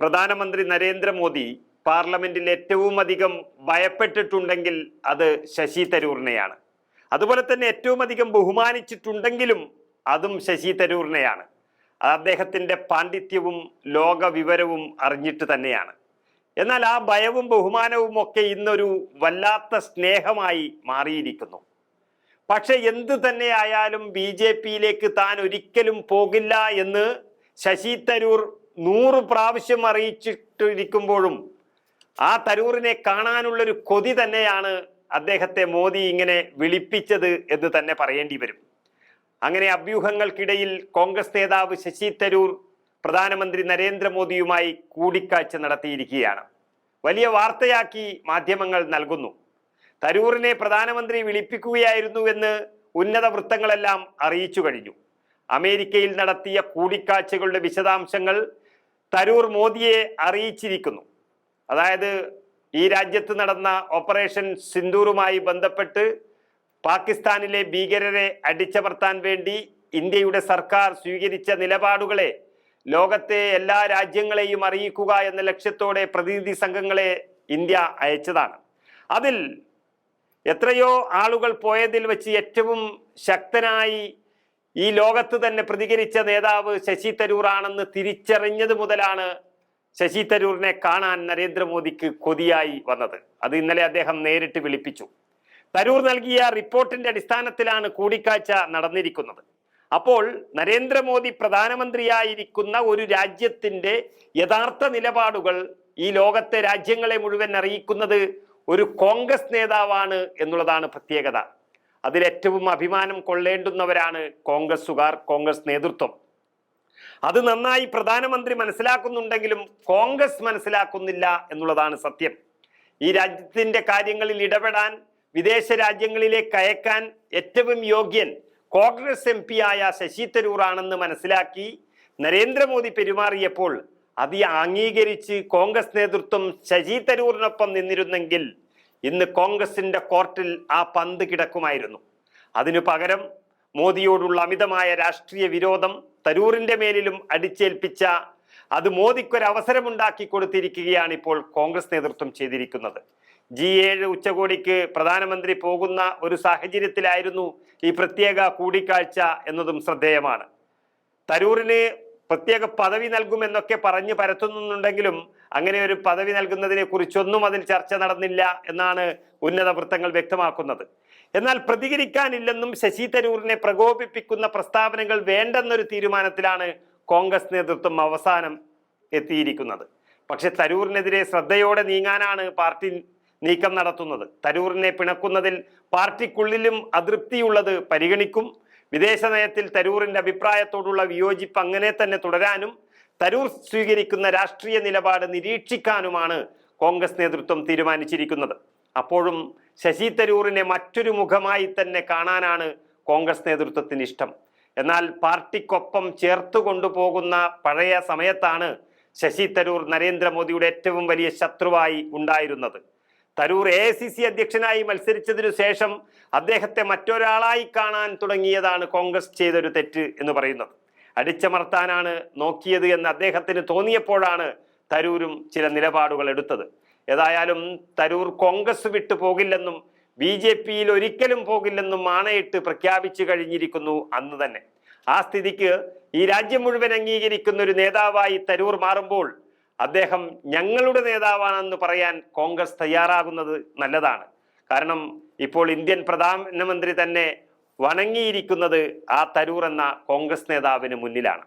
പ്രധാനമന്ത്രി നരേന്ദ്രമോദി പാർലമെന്റിൽ ഏറ്റവും അധികം ഭയപ്പെട്ടിട്ടുണ്ടെങ്കിൽ അത് ശശി തരൂറിനെയാണ്. അതുപോലെ തന്നെ ഏറ്റവും അധികം ബഹുമാനിച്ചിട്ടുണ്ടെങ്കിലും അതും ശശി തരൂറിനെയാണ്. അദ്ദേഹത്തിന്റെ പാണ്ഡിത്യവും ലോക വിവരവും അറിഞ്ഞിട്ട് തന്നെയാണ്. എന്നാൽ ആ ഭയവും ബഹുമാനവും ഒക്കെ ഇന്നൊരു വല്ലാത്ത സ്നേഹമായി മാറിയിരിക്കുന്നു. പക്ഷെ എന്തു തന്നെ ആയാലും ബി ജെ പിയിലേക്ക് താൻ ഒരിക്കലും പോകില്ല എന്ന് ശശി തരൂർ നൂറ് പ്രാവശ്യം അറിയിച്ചിട്ടിരിക്കുമ്പോഴും ആ തരൂറിനെ കാണാനുള്ളൊരു കൊതി തന്നെയാണ് അദ്ദേഹത്തെ മോദി ഇങ്ങനെ വിളിപ്പിച്ചത് എന്ന് തന്നെ പറയേണ്ടി വരും. അങ്ങനെ അഭ്യൂഹങ്ങൾക്കിടയിൽ കോൺഗ്രസ് നേതാവ് ശശി തരൂർ പ്രധാനമന്ത്രി നരേന്ദ്രമോദിയുമായി കൂടിക്കാഴ്ച നടത്തിയിരിക്കുകയാണ്. വലിയ വാർത്തയാക്കി മാധ്യമങ്ങൾ നൽകുന്നു. തരൂറിനെ പ്രധാനമന്ത്രി വിളിപ്പിക്കുകയായിരുന്നുവെന്ന് ഉന്നത വൃത്തങ്ങളെല്ലാം അറിയിച്ചു കഴിഞ്ഞു. അമേരിക്കയിൽ നടത്തിയ കൂടിക്കാഴ്ചകളുടെ വിശദാംശങ്ങൾ തരൂർ മോദിയെ അറിയിച്ചിരിക്കുന്നു. അതായത് ഈ രാജ്യത്ത് നടന്ന ഓപ്പറേഷൻ സിന്ദൂറുമായി ബന്ധപ്പെട്ട് പാകിസ്ഥാനിലെ ഭീകരരെ അടിച്ചമർത്താൻ വേണ്ടി ഇന്ത്യയുടെ സർക്കാർ സ്വീകരിച്ച നിലപാടുകളെ ലോകത്തെ എല്ലാ രാജ്യങ്ങളെയും അറിയിക്കുക എന്ന ലക്ഷ്യത്തോടെ പ്രതിനിധി സംഘങ്ങളെ ഇന്ത്യ അയച്ചതാണ്. അതിൽ എത്രയോ ആളുകൾ പോയതിൽ വെച്ച് ഏറ്റവും ശക്തനായി ഈ ലോകത്ത് തന്നെ പ്രതികരിച്ച നേതാവ് ശശി തരൂർ ആണെന്ന് തിരിച്ചറിഞ്ഞത് മുതലാണ് ശശി തരൂറിനെ കാണാൻ നരേന്ദ്രമോദിക്ക് കൊതിയായി വന്നത്. അത് ഇന്നലെ അദ്ദേഹം നേരിട്ട് വിളിപ്പിച്ചു. തരൂർ നൽകിയ റിപ്പോർട്ടിന്റെ അടിസ്ഥാനത്തിലാണ് കൂടിക്കാഴ്ച നടന്നിരിക്കുന്നത്. അപ്പോൾ നരേന്ദ്രമോദി പ്രധാനമന്ത്രിയായിരിക്കുന്ന ഒരു രാജ്യത്തിന്റെ യഥാർത്ഥ നിലപാടുകൾ ഈ ലോകത്തെ രാജ്യങ്ങളെ മുഴുവൻ അറിയിക്കുന്നത് ഒരു കോൺഗ്രസ് നേതാവാണ് എന്നുള്ളതാണ് പ്രത്യേകത. അതിലേറ്റവും അഭിമാനം കൊള്ളേണ്ടുന്നവരാണ് കോൺഗ്രസുകാർ കോൺഗ്രസ് നേതൃത്വം. അത് നന്നായി പ്രധാനമന്ത്രി മനസ്സിലാക്കുന്നുണ്ടെങ്കിലും കോൺഗ്രസ് മനസ്സിലാക്കുന്നില്ല എന്നുള്ളതാണ് സത്യം. ഈ രാജ്യത്തിന്റെ കാര്യങ്ങളിൽ ഇടപെടാൻ വിദേശ രാജ്യങ്ങളിലേക്ക് അയക്കാൻ ഏറ്റവും യോഗ്യൻ കോൺഗ്രസ് എം പി ആയ ശശി തരൂറാണെന്ന് മനസ്സിലാക്കി നരേന്ദ്രമോദി പെരുമാറിയപ്പോൾ അത് അംഗീകരിച്ച് കോൺഗ്രസ് നേതൃത്വം ശശി തരൂറിനൊപ്പം നിന്നിരുന്നെങ്കിൽ ഇന്ന് കോൺഗ്രസിന്റെ കോർട്ടിൽ ആ പന്ത് കിടക്കുമായിരുന്നു. അതിനു പകരം മോദിയോടുള്ള അമിതമായ രാഷ്ട്രീയ വിരോധം തരൂറിന്റെ മേലിലും അടിച്ചേൽപ്പിച്ച അത് മോദിക്കൊരു അവസരമുണ്ടാക്കി കൊടുത്തിരിക്കുകയാണ് ഇപ്പോൾ കോൺഗ്രസ് നേതൃത്വം ചെയ്തിരിക്കുന്നത്. ജി ഏഴ് ഉച്ചകോടിക്ക് പ്രധാനമന്ത്രി പോകുന്ന ഒരു സാഹചര്യത്തിലായിരുന്നു ഈ പ്രത്യേക കൂടിക്കാഴ്ച എന്നതും ശ്രദ്ധേയമാണ്. തരൂറിന് പ്രത്യേക പദവി നൽകുമെന്നൊക്കെ പറഞ്ഞു പരത്തുന്നുണ്ടെങ്കിലും അങ്ങനെ ഒരു പദവി നൽകുന്നതിനെ കുറിച്ചൊന്നും അതിൽ ചർച്ച നടന്നില്ല എന്നാണ് ഉന്നത വൃത്തങ്ങൾ വ്യക്തമാക്കുന്നത്. എന്നാൽ പ്രതികരിക്കാനില്ലെന്നും ശശി തരൂരിനെ പ്രകോപിപ്പിക്കുന്ന പ്രസ്താവനകൾ വേണ്ടെന്നൊരു തീരുമാനത്തിലാണ് കോൺഗ്രസ് നേതൃത്വം അവസാനം എത്തിയിരിക്കുന്നത്. പക്ഷെ തരൂരിനെതിരെ ശ്രദ്ധയോടെ നീങ്ങാനാണ് പാർട്ടി നീക്കം നടത്തുന്നത്. തരൂരിനെ പിണക്കുന്നതിൽ പാർട്ടിക്കുള്ളിലും അതൃപ്തിയുള്ളത് പരിഗണിക്കും വിദേശ നയത്തിൽ തരൂറിന്റെ അഭിപ്രായത്തോടുള്ള വിയോജിപ്പ് അങ്ങനെ തന്നെ തുടരാനും തരൂർ സ്വീകരിക്കുന്ന രാഷ്ട്രീയ നിലപാട് നിരീക്ഷിക്കാനുമാണ് കോൺഗ്രസ് നേതൃത്വം തീരുമാനിച്ചിരിക്കുന്നത്. അപ്പോഴും ശശി തരൂറിനെ മറ്റൊരു മുഖമായി തന്നെ കാണാനാണ് കോൺഗ്രസ് നേതൃത്വത്തിന് ഇഷ്ടം. എന്നാൽ പാർട്ടിക്കൊപ്പം ചേർത്ത് കൊണ്ടുപോകുന്ന പഴയ സമയത്താണ് ശശി തരൂർ നരേന്ദ്രമോദിയുടെ ഏറ്റവും വലിയ ശത്രുവായി ഉണ്ടായിരുന്നത്. തരൂർ എ സി സി അധ്യക്ഷനായി മത്സരിച്ചതിനു ശേഷം അദ്ദേഹത്തെ മറ്റൊരാളായി കാണാൻ തുടങ്ങിയതാണ് കോൺഗ്രസ് ചെയ്തൊരു തെറ്റ് എന്ന് പറയുന്നത്. അടിച്ചമർത്താനാണ് നോക്കിയത് എന്ന് അദ്ദേഹത്തിന് തോന്നിയപ്പോഴാണ് തരൂരും ചില നിലപാടുകൾ എടുത്തത്. ഏതായാലും തരൂർ കോൺഗ്രസ് വിട്ടു പോകില്ലെന്നും ബി ജെ പിയിൽ ഒരിക്കലും പോകില്ലെന്നും ആണയിട്ട് പ്രഖ്യാപിച്ചു കഴിഞ്ഞിരിക്കുന്നു അന്ന് തന്നെ. ആ സ്ഥിതിക്ക് ഈ രാജ്യം മുഴുവൻ അംഗീകരിക്കുന്ന ഒരു നേതാവായി തരൂർ മാറുമ്പോൾ അദ്ദേഹം ഞങ്ങളുടെ നേതാവാണെന്ന് പറയാൻ കോൺഗ്രസ് തയ്യാറാകുന്നത് നല്ലതാണ്. കാരണം ഇപ്പോൾ ഇന്ത്യൻ പ്രധാനമന്ത്രി തന്നെ വണങ്ങിയിരിക്കുന്നത് ആ തരൂർ എന്ന കോൺഗ്രസ് നേതാവിന് മുന്നിലാണ്.